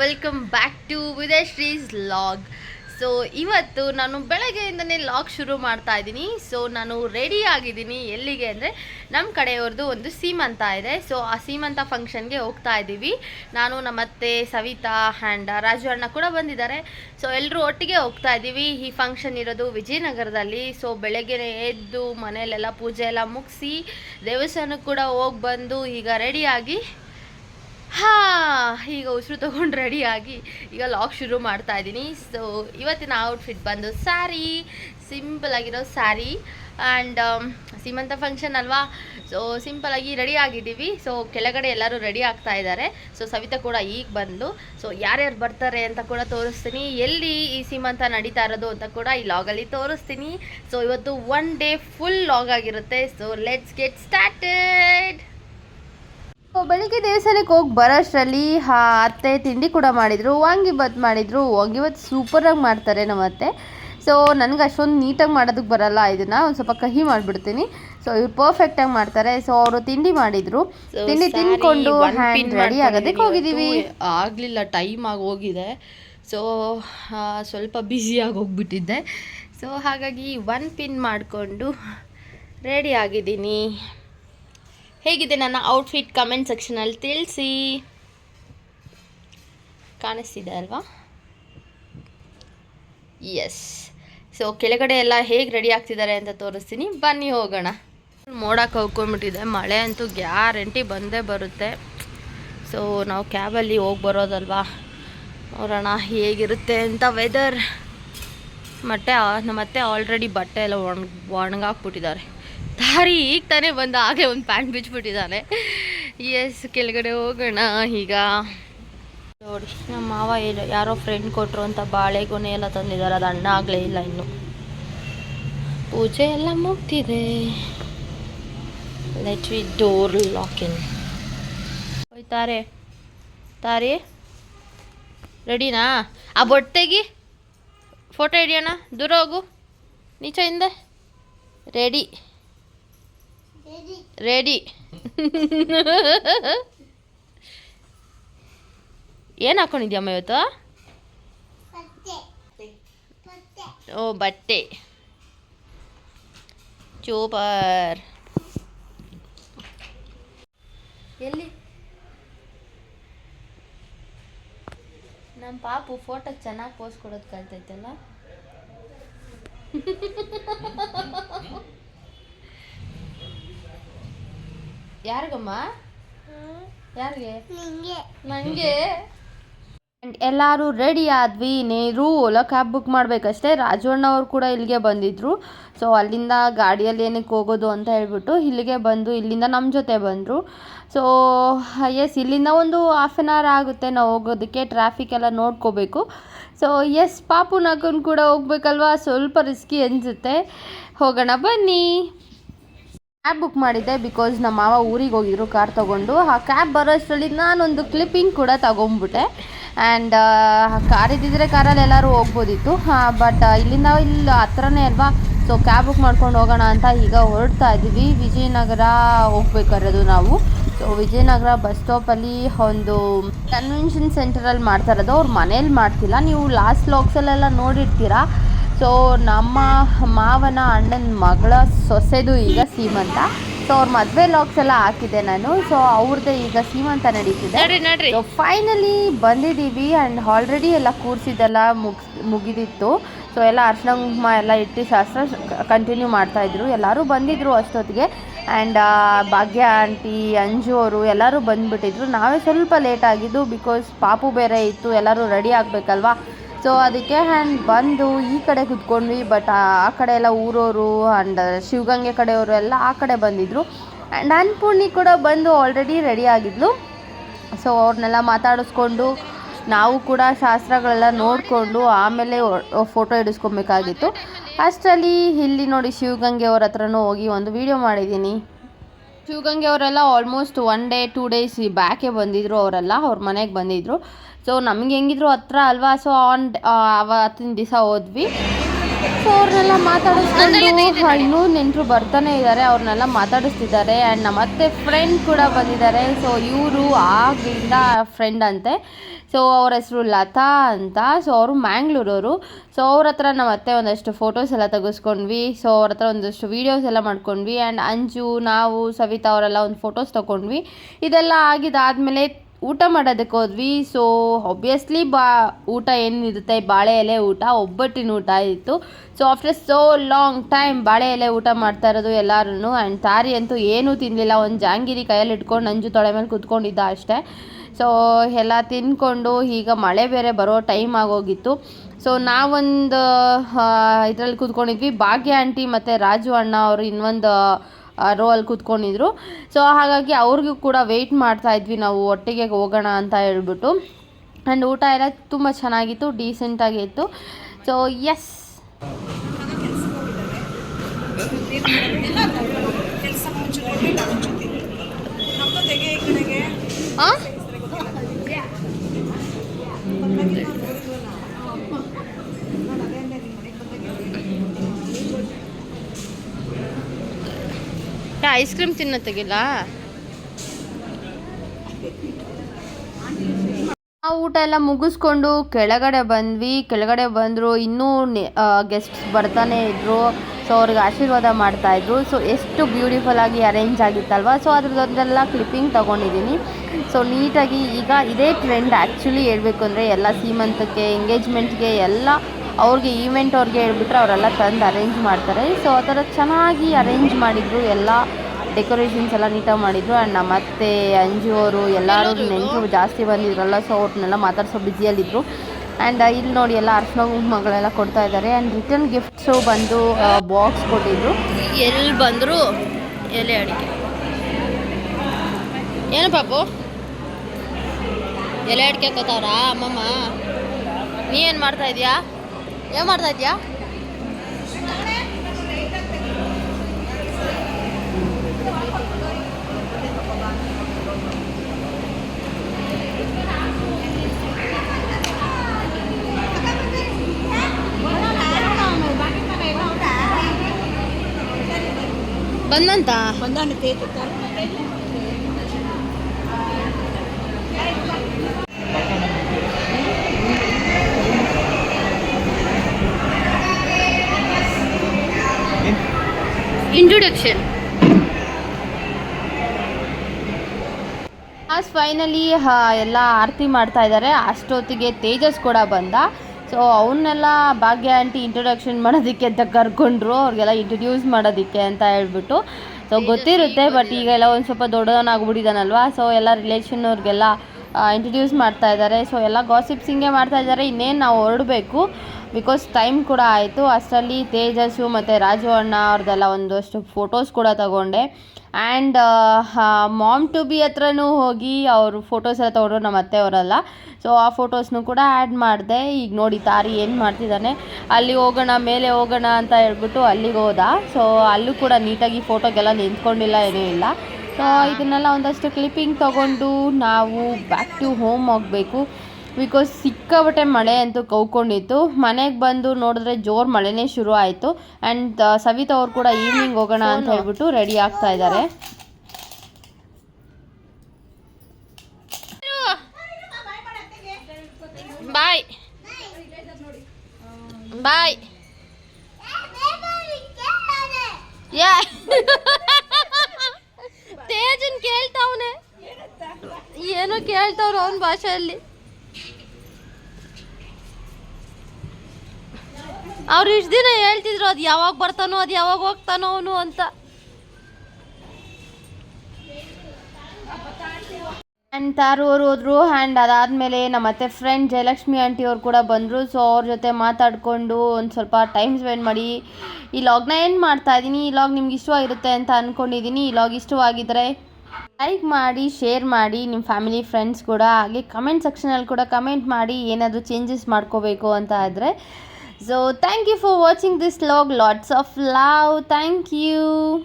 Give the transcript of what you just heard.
Welcome back to Vidyashree's log so ಇವತ್ತು ನಾನು ಬೆಳಗ್ಗೆಯಿಂದನೇ log ಶುರು ಮಾಡ್ತಾ ಇದ್ದೀನಿ. ಸೊ ನಾನು ರೆಡಿ ಆಗಿದ್ದೀನಿ. ಎಲ್ಲಿಗೆ ಅಂದರೆ ನಮ್ಮ ಕಡೆಯವ್ರದ್ದು ಒಂದು ಸೀಮಂತ ಇದೆ. ಸೊ ಆ ಸೀಮಂತ ಫಂಕ್ಷನ್ಗೆ ಹೋಗ್ತಾ ಇದ್ದೀವಿ. ನಾನು, ನಮ್ಮತ್ತೆ ಸವಿತಾ ಆ್ಯಂಡ್ ರಾಜು ಅಣ್ಣ ಕೂಡ ಬಂದಿದ್ದಾರೆ. ಸೊ ಎಲ್ಲರೂ ಒಟ್ಟಿಗೆ ಹೋಗ್ತಾ ಇದ್ದೀವಿ. ಈ ಫಂಕ್ಷನ್ ಇರೋದು ವಿಜಯನಗರದಲ್ಲಿ. ಸೊ ಬೆಳಗ್ಗೆ ಎದ್ದು ಮನೆಯಲ್ಲೆಲ್ಲ ಪೂಜೆ ಎಲ್ಲ ಮುಗಿಸಿ ದೇವಸ್ಥಾನಕ್ಕೆ ಕೂಡ ಹೋಗಿ ಬಂದು ಈಗ ರೆಡಿಯಾಗಿ ಹಾ, ಈಗ ಉಸಿರು ತೊಗೊಂಡು ರೆಡಿಯಾಗಿ ಈಗ ಲಾಗ್ ಶುರು ಮಾಡ್ತಾ ಇದ್ದೀನಿ. ಸೊ ಇವತ್ತಿನ ಔಟ್ಫಿಟ್ ಬಂದು ಸ್ಯಾರಿ ಸಿಂಪಲ್ ಆಗಿರೋ ಸ್ಯಾರಿ ಆ್ಯಂಡ್ ಸೀಮಂತ ಫಂಕ್ಷನ್ ಅಲ್ವಾ? ಸೊ ಸಿಂಪಲಾಗಿ ರೆಡಿ ಆಗಿದ್ದೀವಿ. ಸೊ ಕೆಳಗಡೆ ಎಲ್ಲರೂ ರೆಡಿ ಆಗ್ತಾ ಇದ್ದಾರೆ. ಸೊ ಸವಿತಾ ಕೂಡ ಈಗ ಬಂದು ಸೊ ಯಾರ್ಯಾರು ಬರ್ತಾರೆ ಅಂತ ಕೂಡ ತೋರಿಸ್ತೀನಿ. ಎಲ್ಲಿ ಈ ಸೀಮಂತ ನಡೀತಾ ಇರೋದು ಅಂತ ಕೂಡ ಈ ಲಾಗಲ್ಲಿ ತೋರಿಸ್ತೀನಿ. ಸೊ ಇವತ್ತು ಒನ್ ಡೇ ಫುಲ್ ಲಾಗ್ ಆಗಿರುತ್ತೆ. ಸೊ ಲೆಟ್ಸ್ ಗೆಟ್ ಸ್ಟಾರ್ಟೆಡ್ ಬೆಳಿಗ್ಗೆ ದೇವಸ್ಥಾನಕ್ಕೆ ಹೋಗಿ ಬರೋಷ್ಟರಲ್ಲಿ ಹಾ ಅತ್ತೆ ತಿಂಡಿ ಕೂಡ ಮಾಡಿದರು ವಾಂಗಿಬಾತ್ ಮಾಡಿದರು. ವಾಂಗಿಬಾತ್ ಸೂಪರಾಗಿ ಮಾಡ್ತಾರೆ ನಮ್ಮ ಅತ್ತೆ. ಸೊ ನನಗೆ ಅಷ್ಟೊಂದು ನೀಟಾಗಿ ಮಾಡೋದಕ್ಕೆ ಬರಲ್ಲ ಇದನ್ನು ಒಂದು ಸ್ವಲ್ಪ ಕಹಿ ಮಾಡಿಬಿಡ್ತೀನಿ. ಸೊ ಇವ್ರು ಪರ್ಫೆಕ್ಟಾಗಿ ಮಾಡ್ತಾರೆ. ಸೊ ಅವರು ತಿಂಡಿ ಮಾಡಿದರು. ತಿಂಡಿ ತಿನ್ಕೊಂಡು ಹ್ಯಾಂಡ್ ರೆಡಿ ಆಗೋದಕ್ಕೆ ಹೋಗಿದ್ದೀವಿ ಆಗಲಿಲ್ಲ ಟೈಮ್ ಆಗಿ ಹೋಗಿದೆ. ಸೊ ಸ್ವಲ್ಪ ಬ್ಯುಸಿಯಾಗಿ ಹೋಗ್ಬಿಟ್ಟಿದ್ದೆ. ಸೊ ಹಾಗಾಗಿ ಒನ್ ಪಿನ್ ಮಾಡಿಕೊಂಡು ರೆಡಿ ಆಗಿದ್ದೀನಿ. ಹೇಗಿದೆ ನನ್ನ ಔಟ್ಫಿಟ್ ಕಮೆಂಟ್ ಸೆಕ್ಷನಲ್ಲಿ ತಿಳಿಸಿ. ಕಾಣಿಸ್ತಿದೆ ಅಲ್ವಾ? ಎಸ್ ಸೊ ಕೆಳಗಡೆ ಎಲ್ಲ ಹೇಗೆ ರೆಡಿ ಆಗ್ತಿದ್ದಾರೆ ಅಂತ ತೋರಿಸ್ತೀನಿ. ಬನ್ನಿ ಹೋಗೋಣ. ಮೋಡ ಕವ್ಕೊಂಡ್ಬಿಟ್ಟಿದೆ. ಮಳೆ ಅಂತೂ ಗ್ಯಾರಂಟಿ ಬಂದೇ ಬರುತ್ತೆ. ಸೊ ನಾವು ಕ್ಯಾಬಲ್ಲಿ ಹೋಗಿ ಬರೋದಲ್ವಾ? ನೋಡೋಣ ಹೇಗಿರುತ್ತೆ ಅಂತ ವೆದರ್ ಮತ್ತೆ ನಮ್ಮತ್ತೆ ಆಲ್ರೆಡಿ ಬಟ್ಟೆ ಎಲ್ಲ ಒಣ ಒಣಗಾಕ್ಬಿಟ್ಟಿದ್ದಾರೆ. ದಾರಿ ಈಗ ತಾನೇ ಬಂದ, ಹಾಗೆ ಒಂದು ಪ್ಯಾಂಟ್ ಬಿಚ್ಚಿಬಿಟ್ಟಿದ್ದಾನೆ. ಎಸ್ ಕೆಳಗಡೆ ಹೋಗೋಣ ಈಗ. ನೋಡಿ, ನಮ್ಮ ಮಾವ ಇಲ್ಲ ಯಾರೋ ಫ್ರೆಂಡ್ ಕೊಟ್ಟರು ಅಂತ ಬಾಳೆಗೊನೆ ಎಲ್ಲ ತಂದಿದ್ದಾರೆ, ಅದು ಅಣ್ಣ ಆಗಲೇ ಇಲ್ಲ ಇನ್ನು. ಪೂಜೆ ಎಲ್ಲ ಮುಗ್ತಿದೆ ಲೆಟ್ ವಿ ಡೋರ್ ಲಾಕ್ ಇನ್ ಹೋಯ್ತಾರೆ ತಾರಿ. ರೆಡಿನಾ ಆ ಬೊಟ್ಟೆಗಿ ಫೋಟೋ ಹಿಡಿಯೋಣ? ದೂರ ಹೋಗು. ನೀಚ ಹಿಂದೆ. Ready ready. ಏನು ಹಾಕೊಂಡಿದ್ಯಮ್ಮ ಇವತ್ತು? ಓ ಬಟ್ಟೆ. ಚೂಪರ್ ಎಲ್ಲಿ? ನಮ್ಮ ಪಾಪು ಫೋಟೋ ಚೆನ್ನಾಗಿ ಪೋಸ್ ಕೊಡೋದು ಕಲ್ತೈತಲ್ಲ ಯಾರಿಗಮ್ಮ? ಯಾರಿಗೆ? ನನಗೆ ಎಲ್ಲರೂ ರೆಡಿ ಆದ್ವಿ ನೀರು ಓಲಾ ಕ್ಯಾಬ್ ಬುಕ್ ಮಾಡಬೇಕಷ್ಟೇ. ರಾಜಣ್ಣ ಅವರು ಕೂಡ ಇಲ್ಲಿಗೆ ಬಂದಿದ್ರು. ಸೊ ಅಲ್ಲಿಂದ ಗಾಡಿಯಲ್ಲಿ ಏನಕ್ಕೆ ಹೋಗೋದು ಅಂತ ಹೇಳ್ಬಿಟ್ಟು ಇಲ್ಲಿಗೆ ಬಂದು ಇಲ್ಲಿಂದ ನಮ್ಮ ಜೊತೆ ಬಂದರು. ಸೊ ಎಸ್ ಇಲ್ಲಿಂದ ಒಂದು ಹಾಫ್ ಆನ್ ಅವರ್ ಆಗುತ್ತೆ ನಾವು ಹೋಗೋದಕ್ಕೆ ಟ್ರಾಫಿಕ್ ಎಲ್ಲ ನೋಡ್ಕೋಬೇಕು. ಸೊ ಎಸ್ ಪಾಪು ನಗನ್ ಕೂಡ ಹೋಗ್ಬೇಕಲ್ವಾ? ಸ್ವಲ್ಪ ರಿಸ್ಕಿ ಅನಿಸುತ್ತೆ. ಹೋಗೋಣ ಬನ್ನಿ. ಕ್ಯಾಬ್ ಬುಕ್ ಮಾಡಿದ್ದೆ ಬಿಕಾಸ್ ನಮ್ಮ ಮಾವ ಊರಿಗೆ ಹೋಗಿದ್ರು ಕಾರ್ ತೊಗೊಂಡು. ಆ ಕ್ಯಾಬ್ ಬರೋಷ್ಟರಲ್ಲಿ ನಾನೊಂದು ಕ್ಲಿಪ್ಪಿಂಗ್ ಕೂಡ ತೊಗೊಂಡ್ಬಿಟ್ಟೆ ಆ್ಯಂಡ್ ಕಾರ್ ಇದ್ದಿದ್ರೆ ಕಾರಲ್ಲಿ ಎಲ್ಲರೂ ಹೋಗ್ಬೋದಿತ್ತು. ಬಟ್ ಇಲ್ಲಿಂದ ಇಲ್ಲಿ, ಹತ್ರನೇ ಅಲ್ವಾ? ಸೊ ಕ್ಯಾಬ್ ಬುಕ್ ಮಾಡ್ಕೊಂಡು ಹೋಗೋಣ ಅಂತ ಈಗ ಹೊರಡ್ತಾ ಇದ್ದೀವಿ. ವಿಜಯನಗರ ಹೋಗ್ಬೇಕಾಗಿರೋದು ನಾವು. ಸೊ ವಿಜಯನಗರ ಬಸ್ ಸ್ಟಾಪಲ್ಲಿ ಒಂದು ಕನ್ವೆನ್ಷನ್ ಸೆಂಟರಲ್ಲಿ ಮಾಡ್ತಾ ಇರೋದು. ಅವ್ರ ಮನೇಲಿ ಮಾಡ್ತಿಲ್ಲ. ನೀವು ಲಾಸ್ಟ್ ಲಾಕ್ಸಲ್ಲೆಲ್ಲ ನೋಡಿರ್ತೀರಾ? ಸೊ ನಮ್ಮ ಮಾವನ ಅಣ್ಣನ ಮಗಳ ಸೊಸೆದು ಈಗ ಸೀಮಂತ. ಸೊ ಅವ್ರ ಮದುವೆ ಲಾಕ್ಸ್ ಎಲ್ಲ ಹಾಕಿದೆ ನಾನು. ಸೊ ಅವ್ರದ್ದೇ ಈಗ ಸೀಮಂತ ನಡೀತಿದೆ. ಸೊ ಫೈನಲಿ ಬಂದಿದ್ದೀವಿ ಆ್ಯಂಡ್ ಆಲ್ರೆಡಿ ಎಲ್ಲ ಕೂರಿಸಿದ್ದೆಲ್ಲ ಮುಗಿಸ್ ಮುಗಿದಿತ್ತು. ಸೊ ಎಲ್ಲ ಅರ್ಶನ ಕುಂಕುಮ ಎಲ್ಲ ಇಟ್ಟು ಶಾಸ್ತ್ರ ಕಂಟಿನ್ಯೂ ಮಾಡ್ತಾಯಿದ್ರು ಎಲ್ಲರೂ ಬಂದಿದ್ರು ಅಷ್ಟೊತ್ತಿಗೆ. ಆ್ಯಂಡ್ ಭಾಗ್ಯ ಆಂಟಿ ಅಂಜು ಅವರು ಎಲ್ಲರೂ ಬಂದುಬಿಟ್ಟಿದ್ರು. ನಾವೇ ಸ್ವಲ್ಪ ಲೇಟ್ ಆಗಿದ್ದು ಬಿಕಾಸ್ ಪಾಪು ಬೇರೆ ಇತ್ತು. ಎಲ್ಲರೂ ರೆಡಿ ಆಗಬೇಕಲ್ವಾ? ಸೊ ಅದಕ್ಕೆ ಹ್ಯಾಂಡ್ ಬಂದು ಈ ಕಡೆ ಕುತ್ಕೊಂಡ್ವಿ ಬಟ್ ಆ ಕಡೆ ಎಲ್ಲ ಊರವರು ಆ್ಯಂಡ್ ಶಿವಗಂಗೆ ಕಡೆಯವರು ಎಲ್ಲ ಆ ಕಡೆ ಬಂದಿದ್ದರು ಆ್ಯಂಡ್ ಅನ್ನಪೂರ್ಣಿ ಕೂಡ ಬಂದು ಆಲ್ರೆಡಿ ರೆಡಿ ಆಗಿದ್ಲು. ಸೊ ಅವ್ರನ್ನೆಲ್ಲ ಮಾತಾಡಿಸ್ಕೊಂಡು ನಾವು ಕೂಡ ಶಾಸ್ತ್ರಗಳೆಲ್ಲ ನೋಡಿಕೊಂಡು ಆಮೇಲೆ ಫೋಟೋ ಹಿಡಿಸ್ಕೊಬೇಕಾಗಿತ್ತು. ಅಷ್ಟರಲ್ಲಿ ಇಲ್ಲಿ ನೋಡಿ ಶಿವಗಂಗೆ ಅವ್ರ ಹತ್ರನೂ ಹೋಗಿ ಒಂದು ವಿಡಿಯೋ ಮಾಡಿದ್ದೀನಿ. ಶಿವಗಂಗೆ ಅವರೆಲ್ಲ almost one day two days ಬ್ಯಾಕೆ ಬಂದಿದ್ರು ಅವರೆಲ್ಲ, ಅವ್ರ ಮನೆಗೆ ಬಂದಿದ್ರು. ಸೊ ನಮ್ಗೆ ಹೆಂಗಿದ್ರು ಹತ್ರ ಅಲ್ವಾ? ಸೊ ಆನ್ ಅವತ್ತಿನ ದಿವಸ ಹೋದ್ವಿ. ಸೊ ಅವ್ರನ್ನೆಲ್ಲ ಮಾತಾಡಿಸ್ಕೊಂಡು ಇನ್ನೂ ನೆಂಟರು ಬರ್ತಾನೆ ಇದ್ದಾರೆ ಅವ್ರನ್ನೆಲ್ಲ ಮಾತಾಡಿಸ್ತಿದ್ದಾರೆ. ಆ್ಯಂಡ್ ನಮ್ಮ ಅತ್ತೆ ಫ್ರೆಂಡ್ ಕೂಡ ಬಂದಿದ್ದಾರೆ. ಸೊ ಇವರು ಆಗಿಂದ ಫ್ರೆಂಡ್ ಅಂತೆ. ಸೊ ಅವ್ರ ಹೆಸರು ಲತಾ ಅಂತ. ಸೊ ಅವರು ಮ್ಯಾಂಗ್ಳೂರವರು. ಸೊ ಅವ್ರ ಹತ್ರ ನಮ್ಮ ಅತ್ತೆ ಒಂದಷ್ಟು ಫೋಟೋಸ್ ಎಲ್ಲ ತೆಗೆಸ್ಕೊಂಡ್ವಿ. ಸೊ ಅವ್ರ ಹತ್ರ ಒಂದಷ್ಟು ವೀಡಿಯೋಸ್ ಎಲ್ಲ ಮಾಡ್ಕೊಂಡ್ವಿ. ಆ್ಯಂಡ್ ಅಂಜು ನಾವು ಸವಿತಾ ಅವರೆಲ್ಲ ಒಂದು ಫೋಟೋಸ್ ತೊಗೊಂಡ್ವಿ. ಇದೆಲ್ಲ ಆಗಿದ್ದಾದಮೇಲೆ ಊಟ ಮಾಡೋದಕ್ಕೆ ಹೋದ್ವಿ. ಸೊ ಒಬ್ವಿಯಸ್ಲಿ ಬಾ, ಊಟ ಏನಿರುತ್ತೆ? ಬಾಳೆ ಎಲೆ ಊಟ, ಒಬ್ಬಟ್ಟಿನ ಊಟ ಇತ್ತು. So after so long time ಬಾಳೆ ಎಲೆ ಊಟ ಮಾಡ್ತಾ ಇರೋದು ಎಲ್ಲರೂ ಆ್ಯಂಡ್ ತಾರಿ ಅಂತೂ ಏನೂ ತಿನ್ನಲಿಲ್ಲ ಒಂದು ಜಾಂಗಿರಿ ಕೈಯಲ್ಲಿ ಇಟ್ಕೊಂಡು ನಂಜು ತೊಳೆ ಮೇಲೆ ಕೂತ್ಕೊಂಡಿದ್ದ ಅಷ್ಟೇ. ಸೊ ಎಲ್ಲ ತಿನ್ಕೊಂಡು ಈಗ ಮಳೆ ಬೇರೆ ಬರೋ ಟೈಮ್ ಆಗೋಗಿತ್ತು. ಸೊ ನಾವೊಂದು ಇದರಲ್ಲಿ ಕೂತ್ಕೊಂಡಿದ್ವಿ. ಭಾಗ್ಯ ಆಂಟಿ ಮತ್ತು ರಾಜು ಅಣ್ಣ ಅವರು ಇನ್ನೊಂದು ರೋ ಅಲ್ಲಿ ಕೂತ್ಕೊಂಡಿದ್ರು. ಸೊ ಹಾಗಾಗಿ ಅವ್ರಿಗೂ ಕೂಡ ವೆಯ್ಟ್ ಮಾಡ್ತಾ ಇದ್ವಿ ನಾವು ಒಟ್ಟಿಗೆ ಹೋಗೋಣ ಅಂತ ಹೇಳ್ಬಿಟ್ಟು. ಆ್ಯಂಡ್ ಊಟ ಎಲ್ಲ ತುಂಬ ಚೆನ್ನಾಗಿತ್ತು ಡೀಸೆಂಟಾಗಿತ್ತು ಸೊ ಎಸ್ ಹಾಂ ಐಸ್ ಕ್ರೀಮ್ ತಿನ್ನೋ ತೆಗಿಲ್ಲ ನಾವು ಊಟ ಎಲ್ಲ ಮುಗಿಸ್ಕೊಂಡು ಕೆಳಗಡೆ ಬಂದ್ವಿ. ಕೆಳಗಡೆ ಬಂದರು ಇನ್ನೂ ಗೆಸ್ಟ್ಸ್ ಬರ್ತಾನೆ ಇದ್ದರು ಸೊ ಅವ್ರಿಗೆ ಆಶೀರ್ವಾದ ಮಾಡ್ತಾ ಇದ್ರು. ಸೊ ಎಷ್ಟು ಬ್ಯೂಟಿಫುಲ್ ಆಗಿ ಅರೇಂಜ್ ಆಗಿತ್ತಲ್ವ? ಸೊ ಅದ್ರದ್ದೊಂದೆಲ್ಲ ಕ್ಲಿಪ್ಪಿಂಗ್ ತೊಗೊಂಡಿದ್ದೀನಿ. ಸೊ ನೀಟಾಗಿ ಈಗ ಇದೇ ಟ್ರೆಂಡ್ ಆ್ಯಕ್ಚುಲಿ ಹೇಳಬೇಕು ಅಂದರೆ ಎಲ್ಲ ಸೀಮಂತಕ್ಕೆ ಎಂಗೇಜ್ಮೆಂಟ್ಗೆ ಎಲ್ಲ ಅವ್ರಿಗೆ ಈವೆಂಟ್ ಅವ್ರಿಗೆ ಹೇಳ್ಬಿಟ್ರೆ ಅವರೆಲ್ಲ ತಂದು ಅರೇಂಜ್ ಮಾಡ್ತಾರೆ. ಸೊ ಆ ಥರ ಚೆನ್ನಾಗಿ ಅರೇಂಜ್ ಮಾಡಿದರು ಎಲ್ಲ ಡೆಕೋರೇಷನ್ಸ್ ಎಲ್ಲ ನೀಟಾಗಿ ಮಾಡಿದ್ರು. ಆ್ಯಂಡ್ ನಮ್ಮ ಅತ್ತೆ ಅಂಜು ಅವರು ಎಲ್ಲರೂ ನೆಂಟರು ಜಾಸ್ತಿ ಬಂದಿದ್ರಲ್ಲ ಸೊ ಅವ್ರನ್ನೆಲ್ಲ ಮಾತಾಡ್ಸೋ ಬ್ಯುಸಿಯಲ್ಲಿದ್ದರು ಆ್ಯಂಡ್ ಇಲ್ಲಿ ನೋಡಿ ಎಲ್ಲ ಅರ್ಶಿನ ಮಗಳೆಲ್ಲ ಕೊಡ್ತಾ ಇದ್ದಾರೆ. ಆ್ಯಂಡ್ ರಿಟರ್ನ್ ಗಿಫ್ಟ್ಸು ಬಂದು ಬಾಕ್ಸ್ ಕೊಟ್ಟಿದ್ರು. ಎಲ್ಲಿ ಬಂದರು? ಎಲೆ ಅಡಿಕೆ. ಏನು ಪಾಪು? ಎಲೆ ಅಡಿಕೆ ಕೊತ್ತವ್ರಾ ಅಮ್ಮಮ್ಮ. ನೀ ಏನು ಮಾಡ್ತಾ ಇದೀಯಾ? ಏನು ಮಾಡ್ತಾ ಇದೀಯಾ? ಬಂದಂತ? ಇಂಟ್ರೊಡಕ್ಷನ್ ಫೈನಲಿ ಎಲ್ಲ ಆರತಿ ಮಾಡ್ತಾ ಇದ್ದಾರೆ. ಅಷ್ಟೊತ್ತಿಗೆ ತೇಜಸ್ ಕೂಡ ಬಂದ. ಸೊ ಅವನ್ನೆಲ್ಲ ಭಾಗ್ಯ ಆಂಟಿ ಇಂಟ್ರೊಡಕ್ಷನ್ ಮಾಡೋದಕ್ಕೆ ಅಂತ ಕರ್ಕೊಂಡ್ರು, ಅವ್ರಿಗೆಲ್ಲ ಇಂಟ್ರಡ್ಯೂಸ್ ಮಾಡೋದಕ್ಕೆ ಅಂತ ಹೇಳ್ಬಿಟ್ಟು. ಸೊ ಗೊತ್ತಿರುತ್ತೆ ಬಟ್ ಈಗ ಎಲ್ಲ ಒಂದು ಸ್ವಲ್ಪ ದೊಡ್ಡವನಾಗ್ಬಿಟ್ಟಿದ್ದಾನಲ್ವಾ ಸೊ ಎಲ್ಲ ರಿಲೇಷನ್ ಅವ್ರಿಗೆಲ್ಲ ಇಂಟ್ರಡ್ಯೂಸ್ ಮಾಡ್ತಾ ಇದ್ದಾರೆ ಸೊ ಎಲ್ಲ ಗಾಸಿಪ್ಸಿಂಗೇ ಮಾಡ್ತಾ ಇದ್ದಾರೆ ಇನ್ನೇನು ನಾವು ಹೊರಡಬೇಕು? ಬಿಕಾಸ್ ಟೈಮ್ ಕೂಡ ಆಯಿತು. ಅಷ್ಟರಲ್ಲಿ ತೇಜಸ್ಸು ಮತ್ತು ರಾಜು ಅಣ್ಣ ಅವ್ರದ್ದೆಲ್ಲ ಒಂದಷ್ಟು ಫೋಟೋಸ್ ಕೂಡ ತಗೊಂಡೆ. ಆ್ಯಂಡ್ ಮಾಮ್ ಟು ಬಿ ಹತ್ರನೂ ಹೋಗಿ ಅವರು ಫೋಟೋಸ್ ಎಲ್ಲ ತೊಗೊಂಡ್ರು ನಮ್ಮ ಅತ್ತೆಯವರಲ್ಲ. ಸೊ ಆ ಫೋಟೋಸ್ನು ಕೂಡ ಆ್ಯಡ್ ಮಾಡಿದೆ. ಈಗ ನೋಡಿ ತಾರಿ ಏನು ಮಾಡ್ತಿದ್ದಾನೆ. ಅಲ್ಲಿ ಹೋಗೋಣ ಮೇಲೆ ಹೋಗೋಣ ಅಂತ ಹೇಳ್ಬಿಟ್ಟು ಅಲ್ಲಿಗೆ ಹೋದ. ಸೊ ಅಲ್ಲೂ ಕೂಡ ನೀಟಾಗಿ ಫೋಟೋಗೆಲ್ಲ ನಿಂತ್ಕೊಂಡಿಲ್ಲ ಏನೂ ಇಲ್ಲ. ಸೊ ಇದನ್ನೆಲ್ಲ ಒಂದಷ್ಟು ಕ್ಲಿಪ್ಪಿಂಗ್ ತೊಗೊಂಡು ನಾವು ಬ್ಯಾಕ್ ಟು ಹೋಮ್ ಹೋಗಬೇಕು. ಬಿಕಾಸ್ ಸಿಕ್ಕಾಬಟ್ಟೆ ಮಳೆ ಅಂತೂ ಕೌಕೊಂಡಿತ್ತು. ಮನೆಗೆ ಬಂದು ನೋಡಿದ್ರೆ ಜೋರು ಮಳೆನೇ ಶುರು ಆಯಿತು. ಆ್ಯಂಡ್ ಸವಿತಾ ಅವ್ರು ಕೂಡ ಈವ್ನಿಂಗ್ ಹೋಗೋಣ ಅಂತ ಹೇಳ್ಬಿಟ್ಟು ರೆಡಿ ಆಗ್ತಾ ಇದ್ದಾರೆ. ಬಾಯ್ ಬಾಯ್ ಯಾ ತೇಜನ್ ಕೇಳ್ತಾವನೆ. ಏನೋ ಕೇಳ್ತಾವ್ರು ಅವನ ಭಾಷೆಯಲ್ಲಿ. ಅವ್ರು ಇಷ್ಟು ದಿನ ಹೇಳ್ತಿದ್ರು, ಅದು ಯಾವಾಗ ಬರ್ತಾನೋ, ಅದು ಯಾವಾಗ ಹೋಗ್ತಾನೋ ಅವನು ಅಂತ. ಆ್ಯಂಡ್ ಅವರು ಹೋದ್ರು ಆ್ಯಂಡ್ ಅದಾದಮೇಲೆ ನಮ್ಮ ಅತ್ತೆ ಫ್ರೆಂಡ್ ಜಯಲಕ್ಷ್ಮಿ ಆಂಟಿ ಅವ್ರು ಕೂಡ ಬಂದರು. ಸೊ ಅವ್ರ ಜೊತೆ ಮಾತಾಡಿಕೊಂಡು ಒಂದು ಸ್ವಲ್ಪ ಟೈಮ್ ಸ್ಪೆಂಡ್ ಮಾಡಿ, ಈ ಲಾಗ್ನ ಏನು ಮಾಡ್ತಾ ಇದ್ದೀನಿ ಈ ಲಾಗ್ ನಿಮ್ಗೆ ಇಷ್ಟವಾಗಿರುತ್ತೆ ಅಂತ ಅಂದ್ಕೊಂಡಿದ್ದೀನಿ ಈ ಲಾಗ್ ಇಷ್ಟವಾಗಿದ್ದರೆ ಲೈಕ್ ಮಾಡಿ ಶೇರ್ ಮಾಡಿ ನಿಮ್ಮ ಫ್ಯಾಮಿಲಿ ಫ್ರೆಂಡ್ಸ್ ಕೂಡ ಹಾಗೆ ಕಮೆಂಟ್ ಸೆಕ್ಷನಲ್ಲಿ ಕೂಡ ಕಮೆಂಟ್ ಮಾಡಿ ಏನಾದರೂ ಚೇಂಜಸ್ ಮಾಡ್ಕೋಬೇಕು ಅಂತ ಆದರೆ So thank you for watching this vlog. Lots of love. Thank you.